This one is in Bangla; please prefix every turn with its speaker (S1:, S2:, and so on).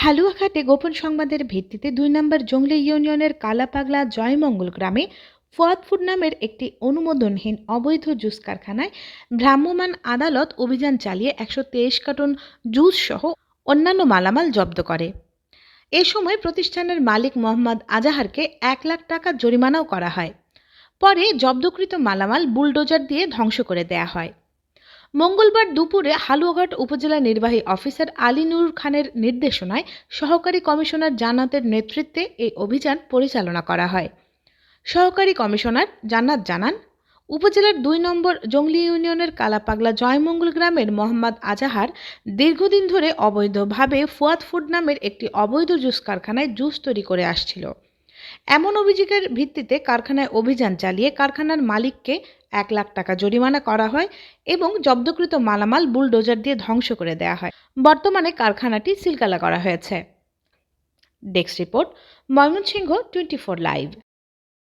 S1: হালুয়াঘাটে গোপন সংবাদের ভিত্তিতে দুই নম্বর জঙ্গলি ইউনিয়নের কালাপাগলা জয়মঙ্গল গ্রামে ফুয়াদপুর নামের একটি অনুমোদনহীন অবৈধ জুস কারখানায় ভ্রাম্যমাণ আদালত অভিযান চালিয়ে একশো তেইশ কার্টন জুস সহ অন্যান্য মালামাল জব্দ করে। এ সময় প্রতিষ্ঠানের মালিক মোহাম্মদ আজাহারকে এক লাখ টাকা জরিমানাও করা হয়। পরে জব্দকৃত মালামাল বুলডোজার দিয়ে ধ্বংস করে দেয়া হয়। মঙ্গলবার দুপুরে হালুয়াঘাট উপজেলা নির্বাহী অফিসার আলী নুর খানের নির্দেশনায় সহকারী কমিশনার জান্নাতের নেতৃত্বে এই অভিযান পরিচালনা করা হয়। সহকারী কমিশনার জান্নাত জানান, উপজেলার দুই নম্বর জঙ্গলি ইউনিয়নের কালাপাগলা জয়মঙ্গল গ্রামের মোহাম্মদ আজাহার দীর্ঘদিন ধরে অবৈধভাবে ফুয়াদ ফুড নামের একটি অবৈধ জুস কারখানায় জুস তৈরি করে আসছিল। এমন অভিযোগের ভিত্তিতে কারখানায় অভিযান চালিয়ে কারখানার মালিককে এক লাখ টাকা জরিমানা করা হয় এবং জব্দকৃত মালামাল বুলডোজার দিয়ে ধ্বংস করে দেওয়া হয়। বর্তমানে কারখানাটি সিলকালা করা হয়েছে। Desk report Mymensingh twenty four live.